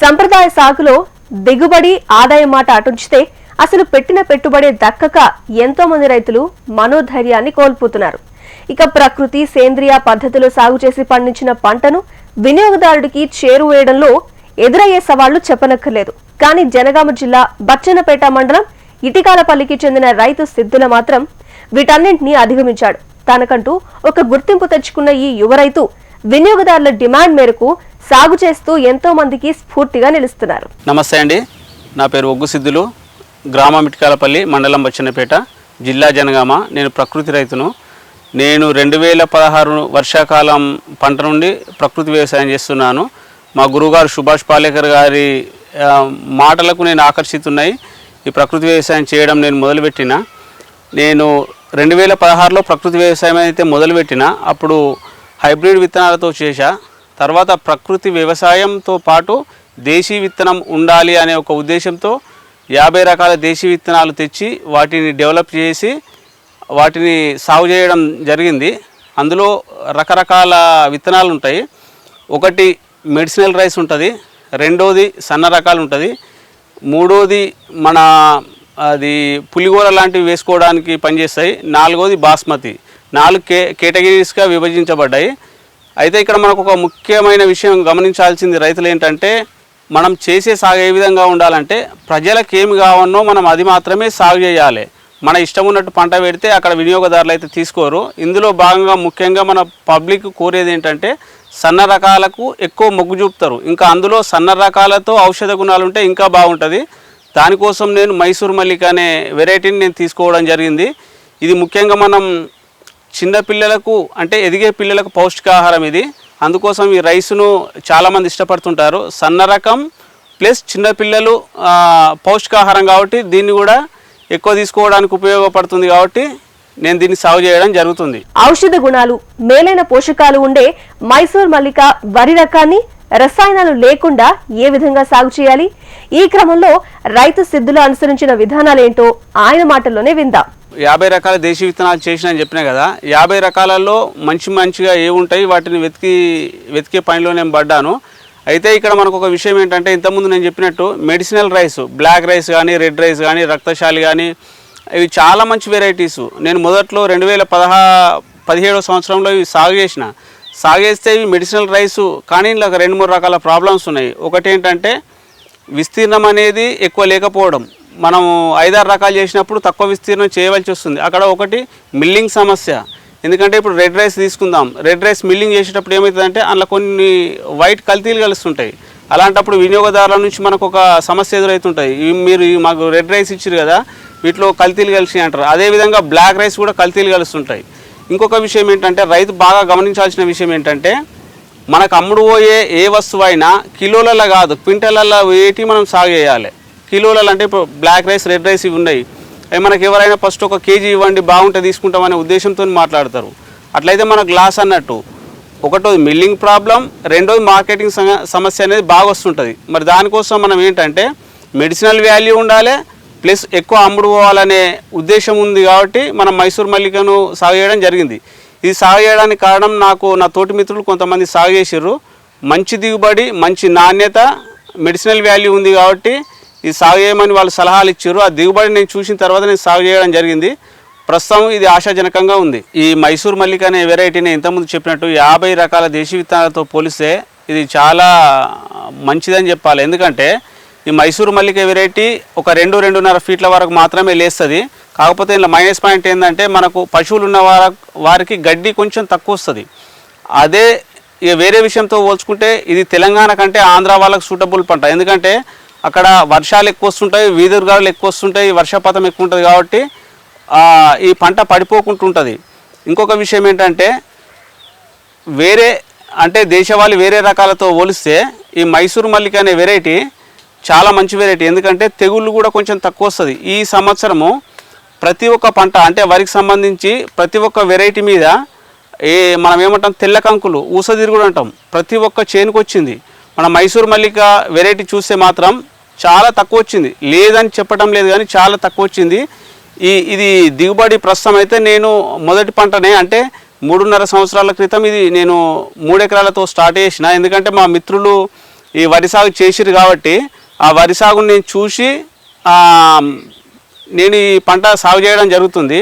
సంప్రదాయ సాగులో దిగుబడి ఆదాయం మాట అటుంచితే అసలు పెట్టిన పెట్టుబడి దక్కక ఎంతో మంది రైతులు మనోధైర్యాన్ని కోల్పోతున్నారు. ఇక ప్రకృతి సేంద్రియ పద్ధతిలో సాగు చేసి పండించిన పంటను వినియోగదారుడికి చేరువేయడంలో ఎదురయ్యే సవాళ్ళు చెప్పనక్కర్లేదు. కానీ జనగామ జిల్లా బచ్చన్నపేట మండలం ఇటికాలపల్లికి చెందిన రైతు సిద్ధుల మాత్రం వీటన్నింటినీ అధిగమించాడు. తనకంటూ ఒక గుర్తింపు తెచ్చుకున్న ఈ యువ రైతు వినియోగదారుల డిమాండ్ మేరకు సాగు చేస్తూ ఎంతో మందికి స్ఫూర్తిగా నిలుస్తున్నారు. నమస్తే అండి. నా పేరు ఒగ్గు సిద్ధులు. గ్రామం ఇటుకాలపల్లి మండలం బచ్చన్నపేట జిల్లా జనగామ. నేను ప్రకృతి రైతును. నేను రెండు వేల పదహారు వర్షాకాలం పంట నుండి ప్రకృతి వ్యవసాయం చేస్తున్నాను. మా గురుగారు సుభాష్ పాలేకర్ గారి మాటలకు నేను ఆకర్షితున్నాయి. ఈ ప్రకృతి వ్యవసాయం చేయడం నేను మొదలుపెట్టిన. నేను రెండు వేల పదహారులో ప్రకృతి వ్యవసాయం అయితే మొదలుపెట్టిన. అప్పుడు హైబ్రిడ్ విత్తనాలతో చేశా. తర్వాత ప్రకృతి వ్యవసాయంతో పాటు దేశీ విత్తనం ఉండాలి అనే ఒక ఉద్దేశంతో యాభై రకాల దేశీ విత్తనాలు తెచ్చి వాటిని డెవలప్ చేసి వాటిని సాగు చేయడం జరిగింది. అందులో రకరకాల విత్తనాలు ఉంటాయి. ఒకటి మెడిసినల్ రైస్ ఉంటుంది. రెండోది సన్న రకాలు ఉంటుంది. మూడోది మన అది పులిగోర లాంటివి వేసుకోవడానికి పనిచేస్తాయి. నాలుగోది బాస్మతి. నాలుగు కే కేటగిరీస్గా విభజించబడ్డాయి. అయితే ఇక్కడ మనకు ఒక ముఖ్యమైన విషయం గమనించాల్సింది రైతులు ఏంటంటే మనం చేసే సాగు ఏ విధంగా ఉండాలంటే ప్రజలకు ఏమి కావన్నో మనం అది మాత్రమే సాగు చేయాలి. మన ఇష్టం ఉన్నట్టు పంట పెడితే అక్కడ వినియోగదారులు అయితే తీసుకోరు. ఇందులో భాగంగా ముఖ్యంగా మన పబ్లిక్ కోరేది ఏంటంటే సన్న రకాలకు ఎక్కువ మొగ్గు చూపుతారు. ఇంకా అందులో సన్న రకాలతో ఔషధ గుణాలు ఉంటే ఇంకా బాగుంటుంది. దానికోసం నేను మైసూర్ మల్లిక అనే వెరైటీని నేను తీసుకోవడం జరిగింది. ఇది ముఖ్యంగా మనం చిన్న పిల్లలకు అంటే ఎదిగే పిల్లలకు పౌష్టికాహారం ఇది. అందుకోసం ఈ రైస్ను చాలామంది ఇష్టపడుతుంటారు. సన్న రకం ప్లస్ చిన్నపిల్లలు పౌష్టికాహారం కాబట్టి దీన్ని కూడా ఎక్కువ తీసుకోవడానికి ఉపయోగపడుతుంది కాబట్టి నేను దీన్ని సాగు చేయడం జరుగుతుంది. ఔషధ గుణాలు మేలైన పోషకాలు ఉండే మైసూర్ మల్లిక వరి రకాన్ని రసాయనాలు లేకుండా ఏ విధంగా సాగు చేయాలి? ఈ క్రమంలో రైతు సిద్ధులు అనుసరించిన విధానాలేంటో ఆయన మాటల్లోనే విందాం. యాభై రకాల దేశీ విత్తనాలు చేసిన అని చెప్పినా కదా యాభై రకాలలో మంచి మంచిగా ఏముంటాయి వాటిని వెతికి వెతికే పనిలో నేను పడ్డాను. అయితే ఇక్కడ మనకు ఒక విషయం ఏంటంటే ఇంతకుముందు నేను చెప్పినట్టు మెడిసినల్ రైస్ బ్లాక్ రైస్ కానీ రెడ్ రైస్ కానీ రక్తశాలి కానీ ఇవి చాలా మంచి వెరైటీస్. నేను మొదట్లో రెండు వేల పదహా పదిహేడో సంవత్సరంలో ఇవి సాగు చేసిన. సాగు చేస్తే ఇవి మెడిసినల్ రైస్ కానీ ఇలా రెండు మూడు రకాల ప్రాబ్లమ్స్ ఉన్నాయి. ఒకటి ఏంటంటే విస్తీర్ణం అనేది ఎక్కువ లేకపోవడం. మనం ఐదారు రకాలు చేసినప్పుడు తక్కువ విస్తీర్ణం చేయవలసి వస్తుంది. అక్కడ ఒకటి మిల్లింగ్ సమస్య. ఎందుకంటే ఇప్పుడు రెడ్ రైస్ తీసుకుందాం. రెడ్ రైస్ మిల్లింగ్ చేసేటప్పుడు ఏమవుతుందంటే అందులో కొన్ని వైట్ కల్తీలు కలుస్తుంటాయి. అలాంటప్పుడు వినియోగదారుల నుంచి మనకు ఒక సమస్య ఎదురవుతుంటాయి. మీరు మాకు రెడ్ రైస్ ఇచ్చారు కదా వీటిలో కల్తీలు కలిసి అంటారు. అదేవిధంగా బ్లాక్ రైస్ కూడా కల్తీలు కలుస్తుంటాయి. ఇంకొక విషయం ఏంటంటే రైతు బాగా గమనించాల్సిన విషయం ఏంటంటే మనకు అమ్ముడు పోయే ఏ వస్తువు అయినా కిలోలలో కాదు క్వింటలలో వేటి మనం సాగు చేయాలి. కిలోలలో అంటే ఇప్పుడు బ్లాక్ రైస్ రెడ్ రైస్ ఇవి ఉన్నాయి. మనకి ఎవరైనా ఫస్ట్ ఒక కేజీ ఇవ్వండి బాగుంటే తీసుకుంటామనే ఉద్దేశంతో మాట్లాడతారు. అట్లయితే మన గ్లాస్ అన్నట్టు ఒకటోది మిల్లింగ్ ప్రాబ్లం రెండోది మార్కెటింగ్ సమ- సమస్య అనేది బాగా వస్తుంటుంది. మరి దానికోసం మనం ఏంటంటే మెడిసినల్ వాల్యూ ఉండాలి ప్లస్ ఎక్కువ అమ్ముడు పోవాలనే ఉద్దేశం ఉంది కాబట్టి మనం మైసూర్ మల్లికను సాగు చేయడం జరిగింది. ఇది సాగు చేయడానికి కారణం నాకు నా తోటి మిత్రులు కొంతమంది సాగు చేసిర్రు. మంచి దిగుబడి మంచి నాణ్యత మెడిసినల్ వాల్యూ ఉంది కాబట్టి ఇది సాగు చేయమని వాళ్ళు సలహాలు ఇచ్చారు. ఆ దిగుబడి నేను చూసిన తర్వాత నేను సాగు చేయడం జరిగింది. ప్రస్తుతం ఇది ఆశాజనకంగా ఉంది. ఈ మైసూర్ మల్లిక అనే వెరైటీని ఇంతకుముందు చెప్పినట్టు యాభై రకాల దేశీ విత్తనాలతో పోలిస్తే ఇది చాలా మంచిదని చెప్పాలి. ఎందుకంటే ఈ మైసూర్ మల్లిక వెరైటీ ఒక రెండు రెండున్నర ఫీట్ల వరకు మాత్రమే లేస్తుంది. కాకపోతే ఇందులో మైనస్ పాయింట్ ఏంటంటే మనకు పశువులు ఉన్న వార వారికి గడ్డి కొంచెం తక్కువ వస్తుంది. అదే ఇక వేరే విషయంతో పోల్చుకుంటే ఇది తెలంగాణ కంటే ఆంధ్ర వాళ్ళకు సూటబుల్ పంట. ఎందుకంటే అక్కడ వర్షాలు ఎక్కువ వస్తుంటాయి వీధురుగాలు ఎక్కువ వస్తుంటాయి వర్షపాతం ఎక్కువ ఉంటుంది కాబట్టి ఈ పంట పడిపోకుండా ఉంటుంది. ఇంకొక విషయం ఏంటంటే వేరే అంటే దేశవాళీ వేరే రకాలతో పోలిస్తే ఈ మైసూర్ మల్లిక అనే వెరైటీ చాలా మంచి వెరైటీ. ఎందుకంటే తెగుళ్ళు కూడా కొంచెం తక్కువ వస్తుంది. ఈ సంవత్సరము ప్రతి ఒక్క పంట అంటే వరికి సంబంధించి ప్రతి ఒక్క వెరైటీ మీద ఏ మనం ఏమంటాం తెల్ల కంకులు ఊసదిరుగుడు అంటాం. ప్రతి ఒక్క చేనుకు వచ్చింది మన మైసూర్ మల్లిక వెరైటీ చూస్తే మాత్రం చాలా తక్కువ వచ్చింది. లేదని చెప్పడం లేదు కానీ చాలా తక్కువ వచ్చింది. ఈ ఇది దిగుబడి ప్రస్తుతం అయితే నేను మొదటి పంటనే అంటే మూడున్నర సంవత్సరాల క్రితం ఇది నేను మూడు ఎకరాలతో స్టార్ట్ చేసిన. ఎందుకంటే మా మిత్రులు ఈ వరి సాగు చేసిరు కాబట్టి ఆ వరి సాగుని నేను చూసి నేను ఈ పంట సాగు చేయడం జరుగుతుంది.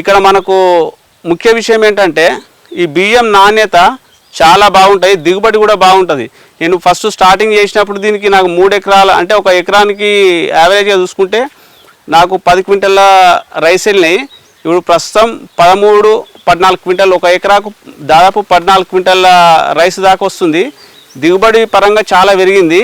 ఇక్కడ మనకు ముఖ్య విషయం ఏంటంటే ఈ బియ్యం నాణ్యత చాలా బాగుంటాయి దిగుబడి కూడా బాగుంటుంది. నేను ఫస్ట్ స్టార్టింగ్ చేసినప్పుడు దీనికి నాకు మూడు ఎకరాల అంటే ఒక ఎకరానికి యావరేజ్గా చూసుకుంటే నాకు పది క్వింటల్ల రైస్ వెళ్ళినాయి. ఇప్పుడు ప్రస్తుతం పదమూడు పద్నాలుగు క్వింటల్ ఒక ఎకరాకు దాదాపు పద్నాలుగు క్వింటల్ల రైస్ దాకా వస్తుంది. దిగుబడి పరంగా చాలా పెరిగింది.